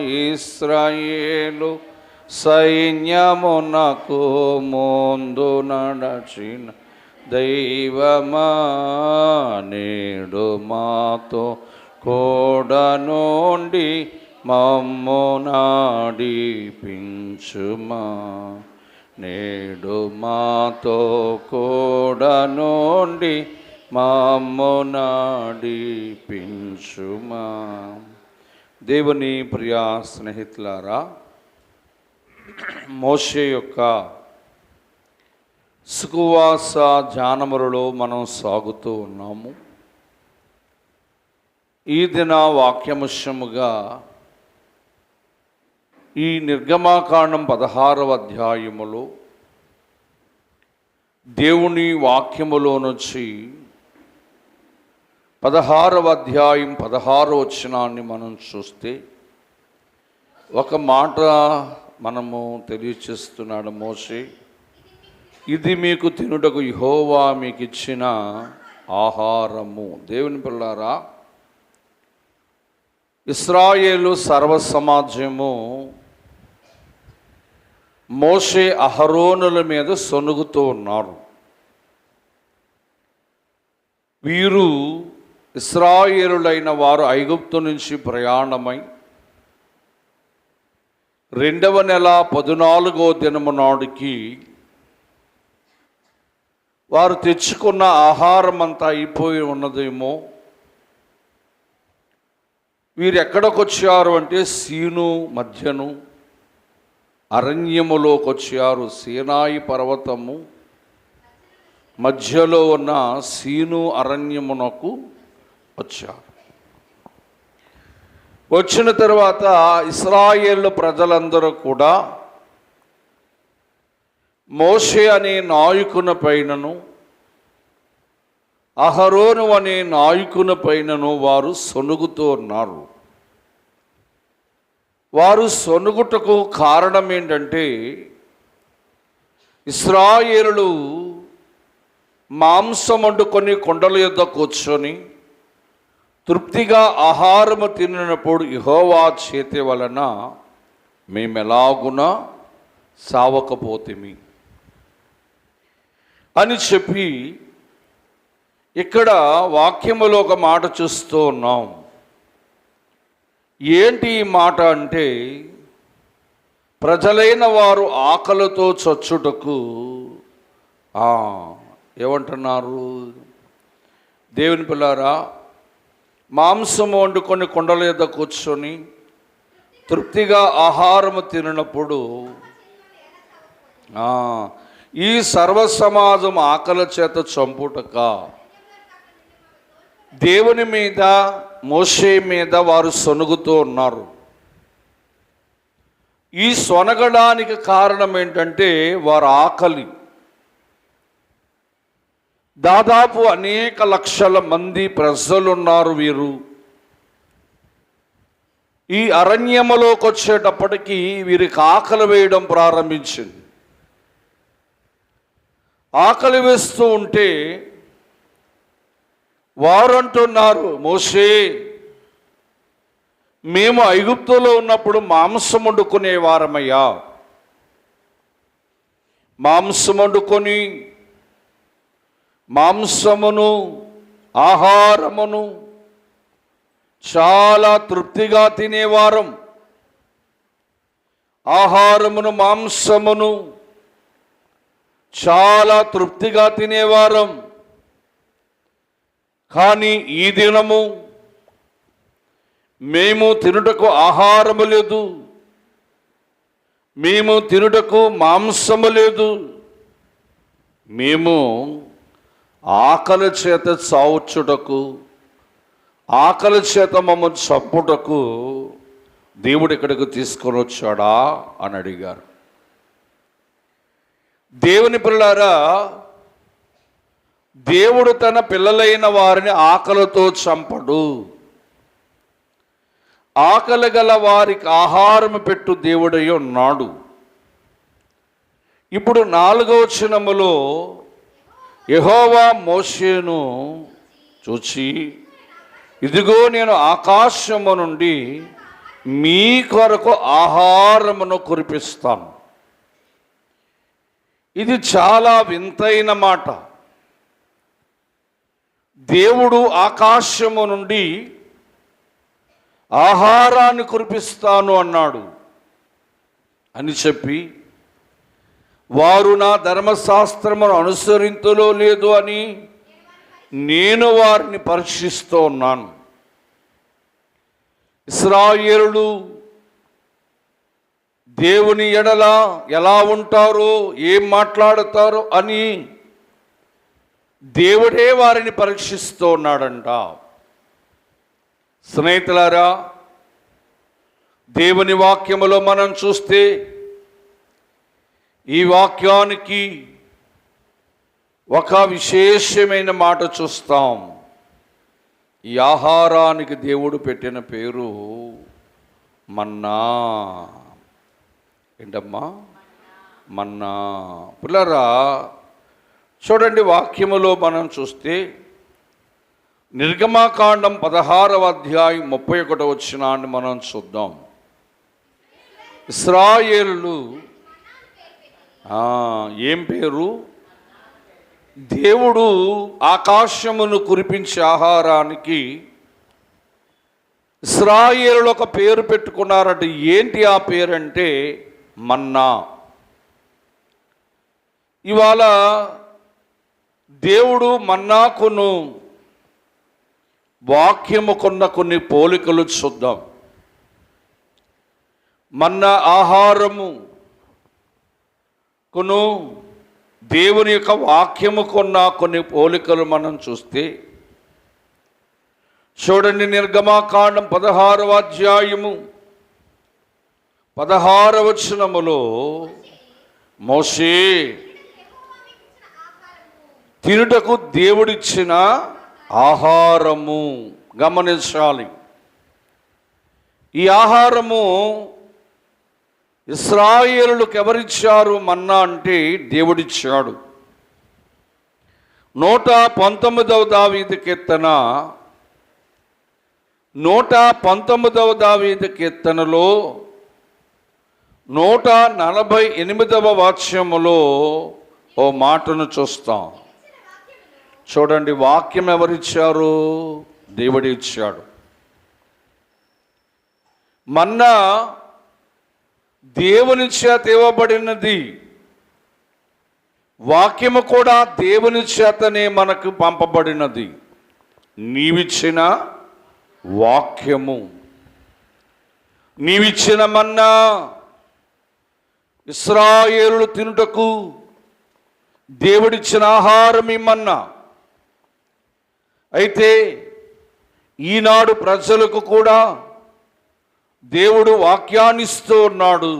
ఇస్రాయేలు సైన్యమునకు ముందు నడచిన దైవమా నేడు మాతో కూడా మమ్ము నాడిపించుమా. నేడు మాతో కూడనుండి మమ్ము నాడిపించుమా. దేవుని ప్రియా స్నేహితులారా మోషే యొక్క సుకువాస జానములలో మనం సాగుతూ ఉన్నాము. ఈ దిన వాక్యముష్యముగా ఈ నిర్గమాకాండం పదహారవ అధ్యాయములో దేవుని వాక్యములో నుంచి పదహారవ అధ్యాయం పదహారవ వచనాన్ని మనం చూస్తే ఒక మాట మనము తెలియచేస్తున్నాడు మోషే. ఇది మీకు తినుటకు యహోవా మీకు ఇచ్చిన ఆహారము. దేవుని పిల్లారా ఇస్రాయేలు సర్వ సమాజము మోషే అహరోనుల మీద సొనుగుతూ ఉన్నారు. వీరు ఇస్రాయేలులైన వారు ఐగుప్తు నుంచి ప్రయాణమై రెండవ నెల పద్నాలుగో దినము నాడుకి వారు తెచ్చుకున్న ఆహారం అంతా అయిపోయి ఉన్నదేమో. వీరు ఎక్కడికి వచ్చారు అంటే సీను మధ్యను అరణ్యములోకి వచ్చారు సీనాయి పర్వతము మధ్యలో ఉన్న సీను అరణ్యమునకు వచ్చారు వచ్చిన తర్వాత ఇస్రాయేల్ ప్రజలందరూ కూడా మోషే అనే నాయకుని పైనను అహరోను అనే నాయకుని పైనను వారు సొనుగుతూ ఉన్నారు. వారు సొనుగుటకు కారణం ఏంటంటే ఇస్రాయేలు మాంసం వండుకొని కొండల యొద్ద కూర్చొని తృప్తిగా ఆహారము తినప్పుడు యహోవా చేతి వలన మేమెలాగున సావకపోతిమి? అని చెప్పి ఇక్కడ వాక్యములో ఒక మాట చూస్తూ ఉన్నాం. ఏంటి ఈ మాట అంటే ప్రజలైన వారు ఆకలితో చచ్చుటకు ఏమంటున్నారు? దేవుని పిల్లారా మాంసం వండుకొని కొండల మీద కూర్చొని తృప్తిగా ఆహారము తినప్పుడు ఈ సర్వ సమాజం ఆకలి చేత చంపుటక దేవుని మీద మోషే మీద వారు సొనుగుతూ ఉన్నారు. ఈ సొనగడానికి కారణం ఏంటంటే వారు ఆకలి. దాదాపు అనేక లక్షల మంది ప్రజలున్నారు వీరు. ఈ అరణ్యములోకి వచ్చేటప్పటికీ వీరికి ఆకలి వేయడం ప్రారంభించింది. ఆకలి వేస్తూ ఉంటే వారు అంటున్నారు మోసే మేము ఐగుప్తులో ఉన్నప్పుడు మాంసం వండుకునే వారమయ్యా. మాంసం వండుకొని మాంసమును ఆహారమును చాలా తృప్తిగా తినేవారం. ఆహారమును మాంసమును చాలా తృప్తిగా తినేవారం. కానీ ఈ దినము మేము తినుటకు ఆహారము లేదు. మేము తినుటకు మాంసము లేదు. మేము ఆకలి చేత చావుచ్చుటకు ఆకలి చేత మమ్మల్ని చంపుటకు దేవుడు ఇక్కడికి తీసుకొని వచ్చాడా అని అడిగారు. దేవుని పిల్లారా దేవుడు తన పిల్లలైన వారిని ఆకలితో చంపడు. ఆకలి గల వారికి ఆహారం పెట్టు దేవుడై ఉన్నాడు. ఇప్పుడు నాలుగవ చినములో యహోవా మోషేను చూచి ఇదిగో నేను ఆకాశము నుండి మీ కొరకు ఆహారమును కురిపిస్తాను. ఇది చాలా వింతైన మాట. దేవుడు ఆకాశము నుండి ఆహారాన్ని కురిపిస్తాను అన్నాడు అని చెప్పి వారు నా ధర్మశాస్త్రమును అనుసరింతులో లేదు అని నేను వారిని పరీక్షిస్తూ ఉన్నాను. ఇస్రాయేలుడు దేవుని ఎడల ఎలా ఉంటారో ఏం మాట్లాడతారో అని దేవుడే వారిని పరీక్షిస్తూ ఉన్నాడంట. స్నేహితులారా దేవుని వాక్యములో మనం చూస్తే ఈ వాక్యానికి ఒక విశేషమైన మాట చూస్తాం. ఈ ఆహారానికి దేవుడు పెట్టిన పేరు మన్నా. ఏంటమ్మా? మన్నా. పిల్లరా చూడండి వాక్యములో మనం చూస్తే నిర్గమాకాండం పదహారవ అధ్యాయం ముప్పై ఒకటో వచ్చినాన్ని మనం చూద్దాం. ఇస్రాయేలు ఏం పేరు? దేవుడు ఆకాశమును కురిపించే ఆహారానికి ఇస్రాయేలు ఒక పేరు పెట్టుకున్నారంటే. ఏంటి ఆ పేరు అంటే మన్నా. ఇవాళ దేవుడు మన్నాకును వాక్యముకున్న కొన్ని పోలికలు చూద్దాం. మన్నా ఆహారము కొను దేవుని యొక్క వాక్యముకున్న కొన్ని పోలికలు మనం చూస్తే చూడండి నిర్గమాకాండం పదహారవ అధ్యాయము. పదహార వచనములో మోషే తినుటకు దేవుడిచ్చిన ఆహారము. గమనించాలి. ఈ ఆహారము ఇస్రాయేలులకు ఎవరిచ్చారు మన్నా అంటే దేవుడిచ్చాడు. నూట పంతొమ్మిదవ దావీది కీర్తన నూట పంతొమ్మిదవ దావీది కీర్తనలో నూట నలభై ఎనిమిదవ వాక్యములో ఓ మాటను చూస్తాం. చూడండి వాక్యం ఎవరిచ్చారు? దేవుడి ఇచ్చాడు మన్నా దేవుని చేత ఇవ్వబడినది. వాక్యము కూడా దేవుని చేతనే మనకు పంపబడినది. నీవిచ్చిన వాక్యము. నీవిచ్చిన మన్నా ఇస్రాయేలు తినుటకు దేవుడిచ్చిన ఆహారం ఇమ్మన్నా అయితే ఈనాడు ప్రజలకు కూడా దేవుడు వాక్యాన్నిస్తూ ఉన్నాడు.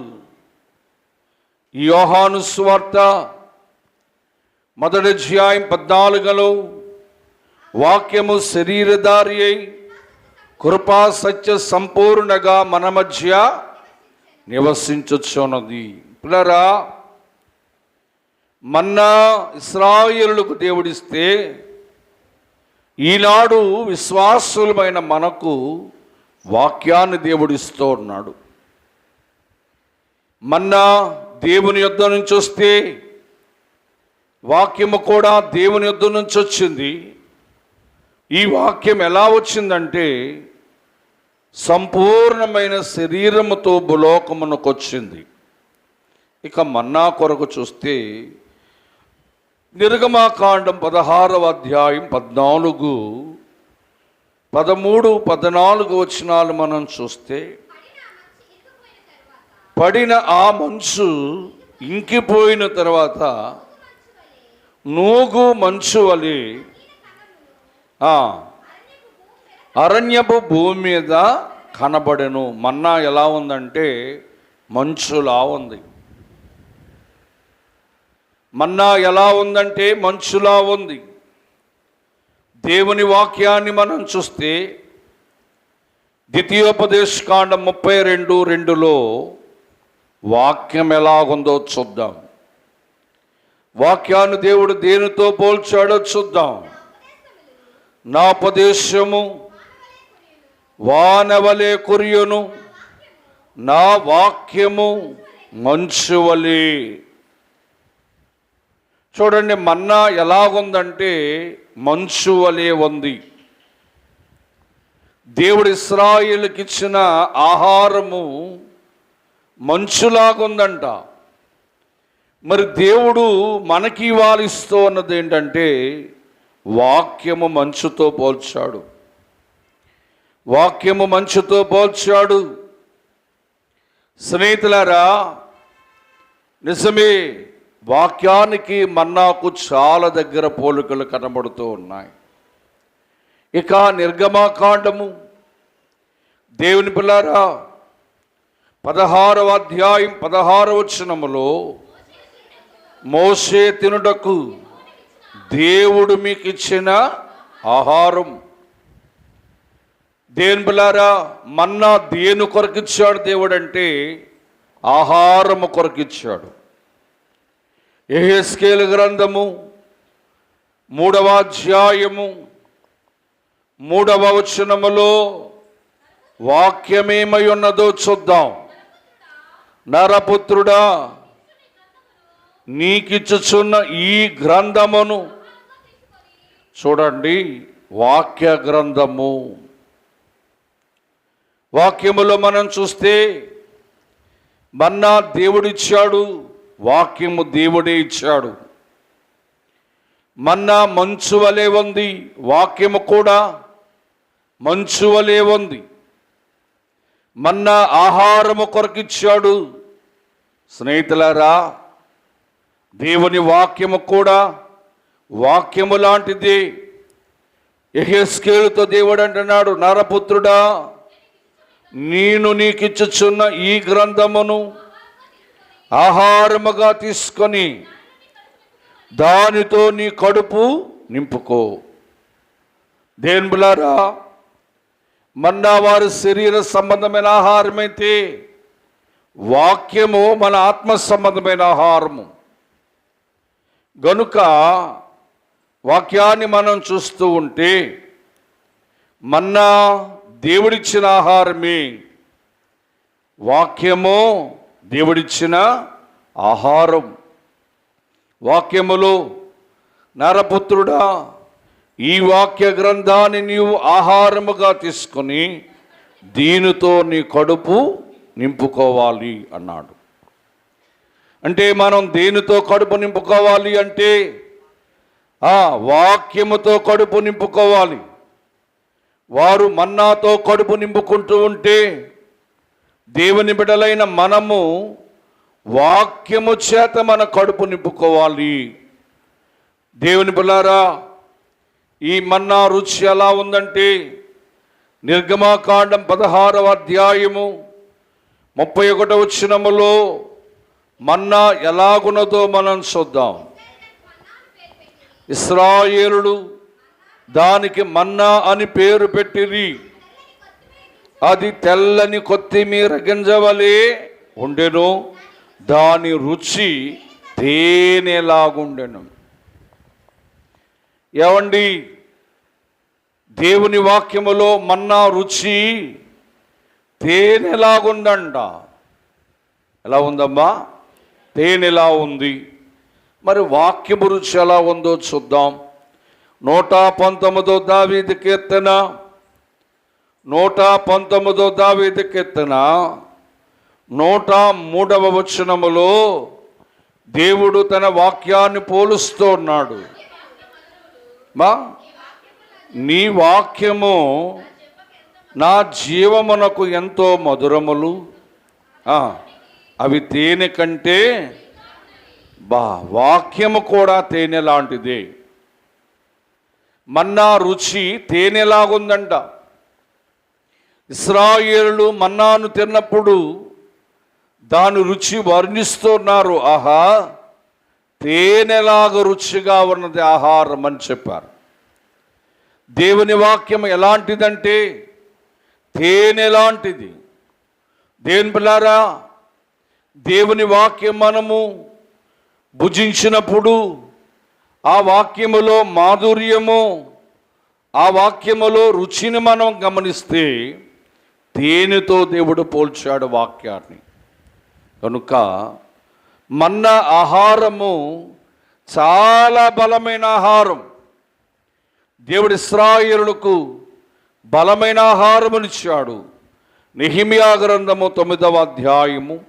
ఈ యోహాను స్వార్త మొదటి అధ్యాయం పద్నాలుగులో వాక్యము శరీరధారి అయి కృపా సత్య సంపూర్ణగా మన మధ్య నివసించుచున్నది. పిల్లరా మన్నా ఇస్రాయిలకు దేవుడిస్తే ఈనాడు విశ్వాసులమైన మనకు వాక్యాన్ని దేవుడిస్తూ ఉన్నాడు. మన్నా దేవుని యుద్ధ నుంచి వస్తే వాక్యము కూడా దేవుని యుద్ధ నుంచి వచ్చింది. ఈ వాక్యం ఎలా వచ్చిందంటే సంపూర్ణమైన శరీరముతో భూలోకమునకు వచ్చింది. ఇక మన్నా కొరకు చూస్తే నిర్గమాకాండం పదహారవ అధ్యాయం పద్నాలుగు పదమూడు పద్నాలుగు వచనాలు మనం చూస్తే పడిన ఆ మంచు ఇంకిపోయిన తర్వాత నూగు మంచు వలి అరణ్యపు భూమి మీద కనబడెను. మన్నా ఎలా ఉందంటే మంచులా ఉంది. మన్నా ఎలా ఉందంటే మంచులా ఉంది. దేవుని వాక్యాన్ని మనం చూస్తే ద్వితీయోపదేశకాండం ముప్పై రెండు రెండులో వాక్యం ఎలాగుందో చూద్దాం. వాక్యాన్ని దేవుడు దేనితో పోల్చాడో చూద్దాం. నా ఉపదేశము వానవలే కురియును నా వాక్యము మంచువలే చూడండి మన్నా ఎలాగుందంటే మంచు వలె ఉంది. దేవుడు ఇస్రాయిల్కి ఇచ్చిన ఆహారము మంచులాగుందంట. మరి దేవుడు మనకి ఇవ్వాలిస్తూ ఉన్నది ఏంటంటే వాక్యము మంచుతో పోల్చాడు. వాక్యము మంచుతో పోల్చాడు. స్నేహితులారా నిజమే వాక్యానికి మన్నాకు చాలా దగ్గర పోలికలు కనబడుతూ ఉన్నాయి. ఇక నిర్గమాకాండము దేవుని పిల్లారా పదహారవ అధ్యాయం పదహారవ వచనములో మోసే తినుటకు దేవుడు మీకు ఇచ్చిన ఆహారం. దేని పిల్లారా మన్నా దేని కొరకిచ్చాడు దేవుడు అంటే ఆహారము కొరకిచ్చాడు. ఎహెస్కేల్ గ్రంథము మూడవ అధ్యాయము మూడవ వచనములో వాక్యమేమై ఉన్నదో చూద్దాం. నరపుత్రుడా నీకిచ్చుచున్న ఈ గ్రంథమును చూడండి వాక్య గ్రంథము. వాక్యములో మనం చూస్తే మన్నా దేవుడిచ్చాడు వాక్యము దేవుడే ఇచ్చాడు. మన్నా మంచు వలె ఉంది వాక్యము కూడా మంచు వలె ఉంది. మన్నా ఆహారము కొరకిచ్చాడు స్నేహితులారా దేవుని వాక్యము కూడా వాక్యము లాంటిది. ఎహెస్కేలుతో దేవుడు అంటున్నాడు నరపుత్రుడా నేను నీకిచ్చుచున్న ఈ గ్రంథమును ఆహారముగా తీసుకొని దానితో నీ కడుపు నింపుకో. దేనిబులారా మన్నా వారి శరీర సంబంధమైన ఆహారమైతే వాక్యము మన ఆత్మ సంబంధమైన ఆహారము. గనుక వాక్యాన్ని మనం చూస్తూ ఉంటే మన్నా దేవుడిచ్చిన ఆహారమే. వాక్యము దేవుడిచ్చిన ఆహారం. వాక్యములో నరపుత్రుడా ఈ వాక్య గ్రంథాన్ని నీవు ఆహారముగా తీసుకొని దీనితో నీ కడుపు నింపుకోవాలి అన్నాడు. అంటే మనం దేనితో కడుపు నింపుకోవాలి అంటే ఆ వాక్యముతో కడుపు నింపుకోవాలి. వారు మన్నాతో కడుపు నింపుకుంటూ ఉంటే దేవుని బిడలైన మనము వాక్యము చేత మన కడుపు నింపుకోవాలి. దేవుని బిళ్ళారా ఈ మన్నా రుచి ఎలా ఉందంటే నిర్గమాకాండం పదహారవ అధ్యాయము ముప్పై ఒకటవ వచ్చినములో మన్నా ఎలాగున్నదో మనం చూద్దాం. ఇస్రాయేలుడు దానికి మన్నా అని పేరు పెట్టిరి. అది తెల్లని కొత్తిమీర గింజవలే ఉండెను. దాని రుచి తేనెలాగుండెను. ఏమండి దేవుని వాక్యములో మన్నా రుచి తేనెలాగుందంట. ఎలా ఉందమ్మా? తేనెలా ఉంది? మరి వాక్యము రుచి ఎలా ఉందో చూద్దాం. నూట పంతొమ్మిదో దావీది కీర్తన నూట పంతొమ్మిదో దావీది కీర్తన నూట మూడవ వచనములో దేవుడు తన వాక్యాన్ని పోలుస్తూ ఉన్నాడు. మా? నీ వాక్యము నా జీవమునకు ఎంతో మధురములు. అవి తేనె కంటే బా వాక్యము కూడా తేనె లాంటిదే. మన్నా రుచి తేనెలాగుందంట. ఇస్రాయేలు మన్నాను తిన్నప్పుడు దాని రుచి వర్ణిస్తున్నారు. ఆహా తేనెలాగా రుచిగా ఉన్నది ఆహారం అని చెప్పారు. దేవుని వాక్యం ఎలాంటిదంటే తేనె దేని పిల్లారా దేవుని వాక్యం మనము భుజించినప్పుడు ఆ వాక్యములో మాధుర్యము ఆ వాక్యములో రుచిని మనం గమనిస్తే దేనితో దేవుడు పోల్చాడు వాక్యాన్ని? కనుక మన్న ఆహారము చాలా బలమైన ఆహారం. దేవుడు ఇస్రాయిలకు బలమైన ఆహారమునిచ్చాడు నిహిమియా గ్రంథము తొమ్మిదవ అధ్యాయము.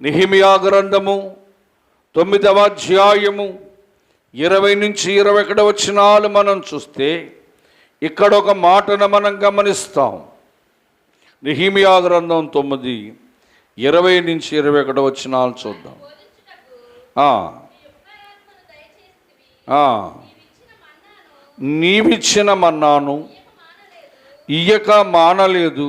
నిహిమియా గ్రంథము తొమ్మిదవ అధ్యాయము ఇరవై నుంచి ఇరవై ఒకటి వచ్చినాలు మనం చూస్తే ఇక్కడ ఒక మాటను మనం గమనిస్తాం. నిహిమియా గ్రంథం తొమ్మిది ఇరవై నుంచి ఇరవై ఒకటి వచ్చినాలు చూద్దాం. నీవిచ్చిన మన్నాను ఇయ్యక మానలేదు.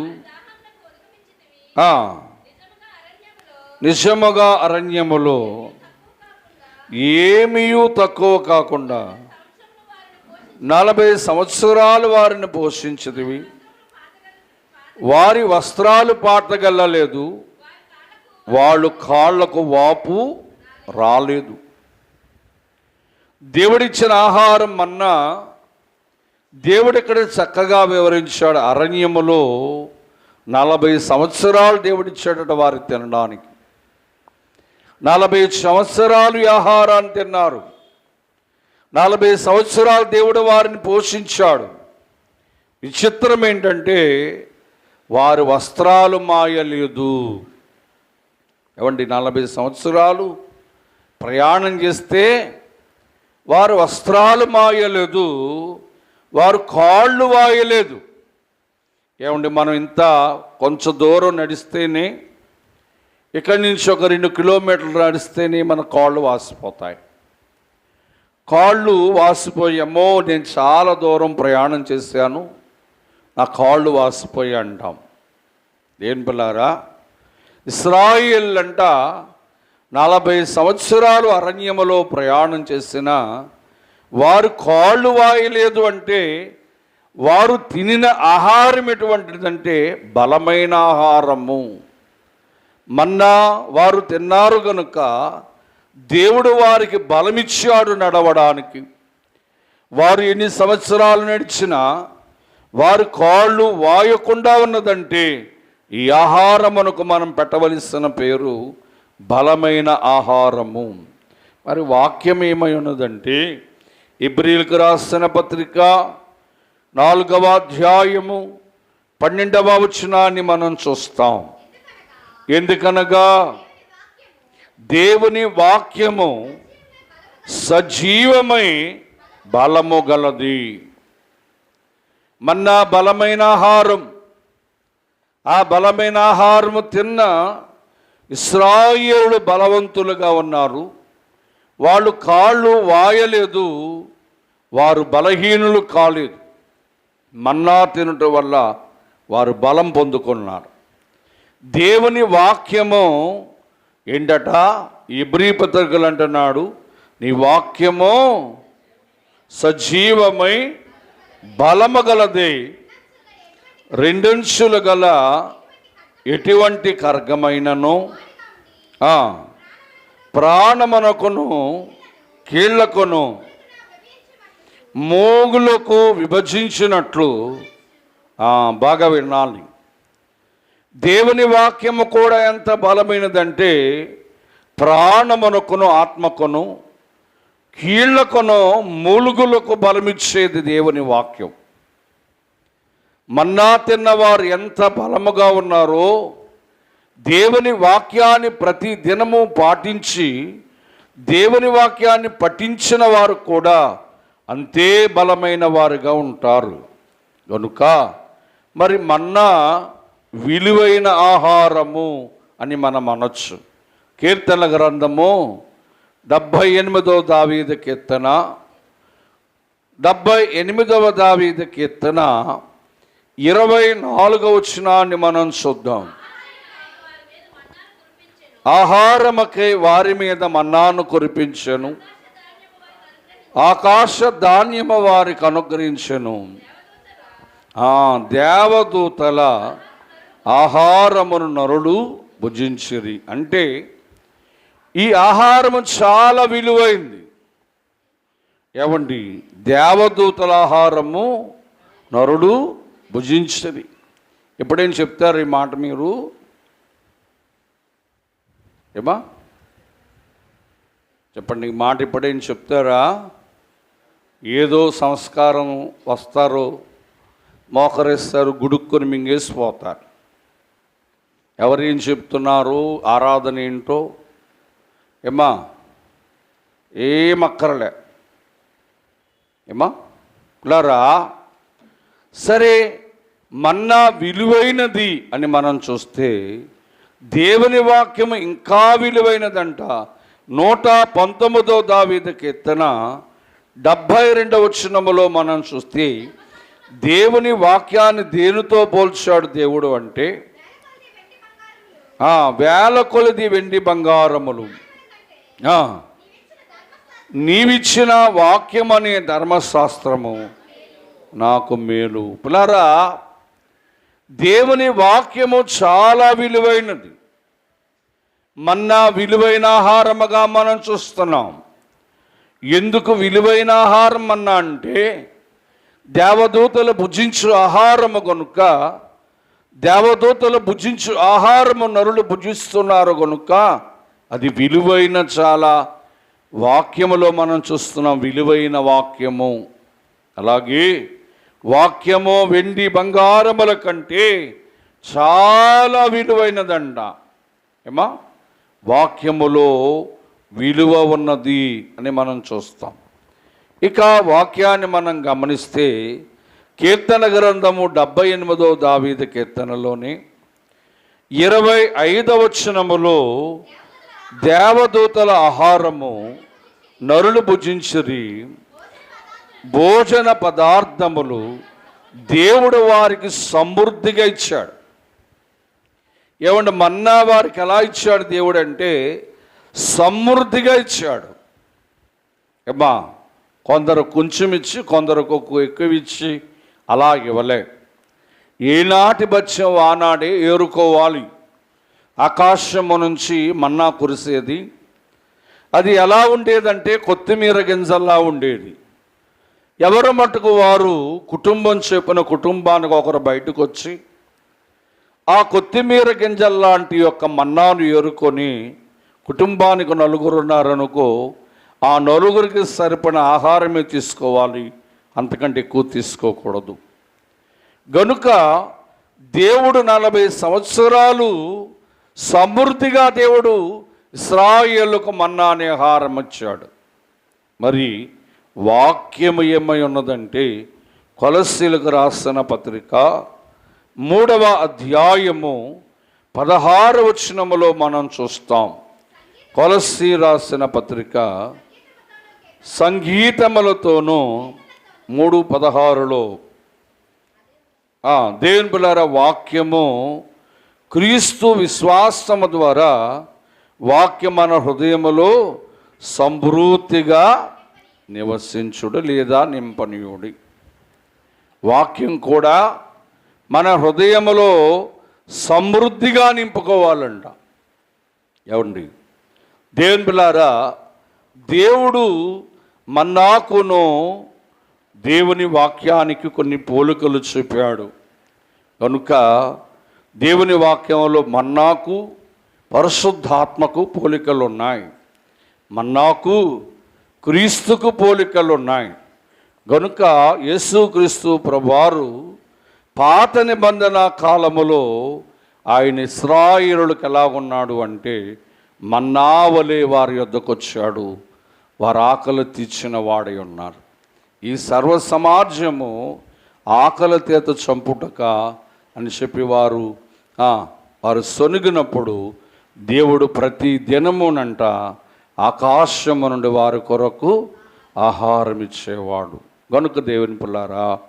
నిజముగా అరణ్యములో ఏమీయూ తక్కువ కాకుండా నలభై సంవత్సరాలు వారిని పోషించదివి వారి వస్త్రాలు పాతగల్లలేదు వాళ్ళు కాళ్ళకు వాపు రాలేదు. దేవుడిచ్చిన ఆహారం మన్నా దేవుడు ఇక్కడ చక్కగా వివరించాడు. అరణ్యములో నలభై సంవత్సరాలు దేవుడిచ్చాడట వారు తినడానికి. నలభై సంవత్సరాలు ఈ ఆహారాన్ని తిన్నారు. నలభై సంవత్సరాలు దేవుడు వారిని పోషించాడు. విచిత్రం ఏంటంటే వారు వస్త్రాలు మాయలేదు ఏమండి నలభై సంవత్సరాలు ప్రయాణం చేస్తే వారు వస్త్రాలు మాయలేదు వారు కాళ్ళు వాయలేదు. ఏమండి మనం ఇంత కొంచెం దూరం నడిస్తేనే ఇక్కడి నుంచి ఒక రెండు కిలోమీటర్లు నడిస్తేనే మన కాళ్ళు వాసిపోతాయి. కాళ్ళు వాసిపోయామో నేను చాలా దూరం ప్రయాణం చేశాను. నా కాళ్ళు వాసిపోయి అంటాం. దేని పిల్లారా? ఇస్రాయిల్ అంట నలభై సంవత్సరాలు అరణ్యములో ప్రయాణం చేసిన వారు కాళ్ళు వాయలేదు అంటే వారు తినిన ఆహారం ఎటువంటిదంటే బలమైన ఆహారము. మన్నా వారు తిన్నారు కనుక దేవుడు వారికి బలమిచ్చాడు నడవడానికి. వారు ఎన్ని సంవత్సరాలు నడిచినా వారి కాళ్ళు వాయకుండా ఉన్నదంటే ఈ ఆహారమునకు మనం పెట్టవలసిన పేరు బలమైన ఆహారము. మరి వాక్యం ఏమై ఉన్నదంటే ఇబ్రిల్కి రాసిన పత్రిక నాలుగవ అధ్యాయము పన్నెండవ వచనాన్ని మనం చూస్తాం. ఎందుకనగా దేవుని వాక్యము సజీవమై బలము గలది. మన్నా బలమైన ఆహారం. ఆ బలమైన ఆహారము తిన్న ఇస్రాయేలు బలవంతులుగా ఉన్నారు. వాళ్ళు కాళ్ళు వాయలేదు వారు బలహీనులు కాలేదు. మన్నా తినటం వల్ల వారు బలం పొందుకున్నారు. దేవుని వాక్యము ఏంటట ఇబ్రీ పత్రికలు అంటున్నాడు నీ వాక్యము సజీవమై బలము గలదే రెండంచులు గల ఎటువంటి కర్గమైనను ఆ, ప్రాణమునకును కీళ్ళకును మోగులకు విభజించినట్లు బాగా వినాలి. దేవుని వాక్యము కూడా ఎంత బలమైనదంటే ప్రాణమునకును ఆత్మకును కీళ్ళకును మూలుగులకు బలమిచ్చేది దేవుని వాక్యం. మన్నా తిన్నవారు ఎంత బలముగా ఉన్నారో దేవుని వాక్యాన్ని ప్రతి దినము పాటించి దేవుని వాక్యాన్ని పఠించిన వారు కూడా అంతే బలమైన వారుగా ఉంటారు. కనుక మరి మన్నా విలువైన ఆహారము అని మనం అనొచ్చు. కీర్తన గ్రంథము డెబ్భై ఎనిమిదవ దావీద కీర్తన. డెబ్భై ఎనిమిదవ దావీదు కీర్తన. ఇరవై నాలుగవ వచ్చినాన్ని మనం చూద్దాం. ఆహారమకై వారి మీద మన్నాను కురిపించెను. ఆకాశ ధాన్యము వారికి అనుగ్రహించను. ఆ దేవదూతల ఆహారమును నరుడు భుజించిరి. అంటే ఈ ఆహారము చాలా విలువైంది. ఏమండి? దేవదూతల ఆహారము నరుడు భుజించది ఎప్పుడేం చెప్తారు ఈ మాట మీరు? ఏమా? చెప్పండి ఈ మాట ఇప్పుడేం చెప్తారా? ఏదో సంస్కారం వస్తారు మోకరిస్తారు గుడుక్కొని మింగేసిపోతారు. ఎవరేం చెప్తున్నారు? ఆరాధన ఏంటో? ఏమ్మా? ఏమక్కరలే ఏమ్మా? కులారా? సరే మన్నా విలువైనది అని మనం చూస్తే దేవుని వాక్యం ఇంకా విలువైనదంట. నూట పంతొమ్మిదో దావీద కీర్తన డెబ్భై రెండవ క్షణములో మనం చూస్తే దేవుని వాక్యాన్ని దేనితో పోల్చాడు దేవుడు అంటే వేల కొలది వెండి బంగారములు. నీవిచ్చిన వాక్యం అనే ధర్మశాస్త్రము నాకు మేలు. పులారా దేవుని వాక్యము చాలా విలువైనది. మన్నా విలువైన ఆహారముగా మనం చూస్తున్నాం. ఎందుకు విలువైన ఆహారం అన్నా అంటే దేవదూతలు భుజించు ఆహారము కనుక దేవదూతలు భుజించు ఆహారము నరులు భుజిస్తున్నారు కనుక అది విలువైన చాలా వాక్యములో మనం చూస్తున్నాం విలువైన వాక్యము. అలాగే వాక్యము వెండి బంగారముల కంటే చాలా విలువైనదండ ఏమా? వాక్యములో విలువ ఉన్నది అని మనం చూస్తాం. ఇక వాక్యాన్ని మనం గమనిస్తే కీర్తన గ్రంథము డెబ్బై ఎనిమిదో దావీద కీర్తనలోని ఇరవై ఐదవచనములో దేవదూతల ఆహారము నరులు భుజించిరి. భోజన పదార్థములు దేవుడు వారికి సమృద్ధిగా ఇచ్చాడు. ఏమంటే మన్నా వారికి ఎలా ఇచ్చాడు దేవుడు అంటే సమృద్ధిగా ఇచ్చాడు. ఏమా కొందరు కొంచెం ఇచ్చి కొందరికి ఎక్కువ ఇచ్చి అలా ఇవ్వలే. ఏనాటి బత్యం ఆనాడే ఏరుకోవాలి. ఆకాశము నుంచి మన్నా కురిసేది? అది ఎలా ఉండేదంటే కొత్తిమీర గింజల్లా ఉండేది. ఎవరు మటుకు వారు కుటుంబం చెప్పిన కుటుంబానికి ఒకరు బయటకు వచ్చి ఆ కొత్తిమీర గింజల్లాంటి యొక్క మన్నాను ఏరుకొని కుటుంబానికి నలుగురు ఉన్నారనుకో ఆ నలుగురికి సరిపడిన ఆహారమే తీసుకోవాలి. అంతకంటే ఎక్కువ తీసుకోకూడదు. గనుక దేవుడు నలభై సంవత్సరాలు సమృద్ధిగా దేవుడు ఇస్రాయలకు మన్నా అనే ఆహారం ఇచ్చాడు. మరి వాక్యము ఏమై ఉన్నదంటే కొలసీలకు రాసిన పత్రిక మూడవ అధ్యాయము పదహారు వచనములో మనం చూస్తాం. కొలసి రాసిన పత్రిక సంగీతములతోనూ మూడు పదహారులో దేవుని పిల్లర వాక్యము క్రీస్తు విశ్వాసము ద్వారా వాక్యం మన హృదయములో సమృద్ధిగా నివసించుడు లేదా నింపనీయుడి. వాక్యం కూడా మన హృదయములో సమృద్ధిగా నింపుకోవాలంట. ఏమండి? దేవుని పిల్లారా దేవుడు మన్నాకును దేవుని వాక్యానికి కొన్ని పోలికలు చూపాడు. కనుక దేవుని వాక్యంలో మన్నాకు పరిశుద్ధాత్మకు పోలికలు ఉన్నాయి మన్నాకు క్రీస్తుకు పోలికలు ఉన్నాయి గనుక యేసుక్రీస్తు ప్రభువారు పాత నిబంధన కాలములో ఆయన ఇస్రాయిలులకు ఎలా ఉన్నాడు అంటే మన్నావలే వారి యొద్దకు వచ్చాడు వారు ఆకలి తీర్చిన వాడై ఉన్నారు. ఈ సర్వ సమాజము ఆకలి తీత చంపుటక అని చెప్పి వారు వారు సొనిగినప్పుడు దేవుడు ప్రతి దినమునంట ఆకాశము నుండి వారి కొరకు ఆహారం ఇచ్చేవాడు. గనుక దేవుని పిల్లారా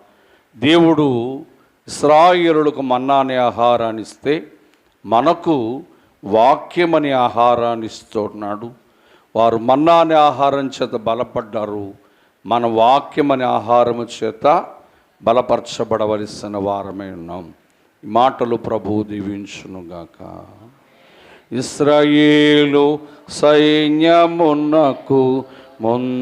దేవుడు ఇస్రాయేలులకు మన్నా అనే ఆహారాన్ని ఇస్తే మనకు వాక్యమని ఆహారాన్ని ఇస్తున్నాడు. వారు మన్నా అనే ఆహారం చేత బలపడ్డారు. మన వాక్యం అనే ఆహారము చేత బలపరచబడవలసిన వారమే ఉన్నాం. ఈ మాటలు ప్రభు దీవించునుగాక. ఇస్రాయేలు సైన్యమునకు ముందు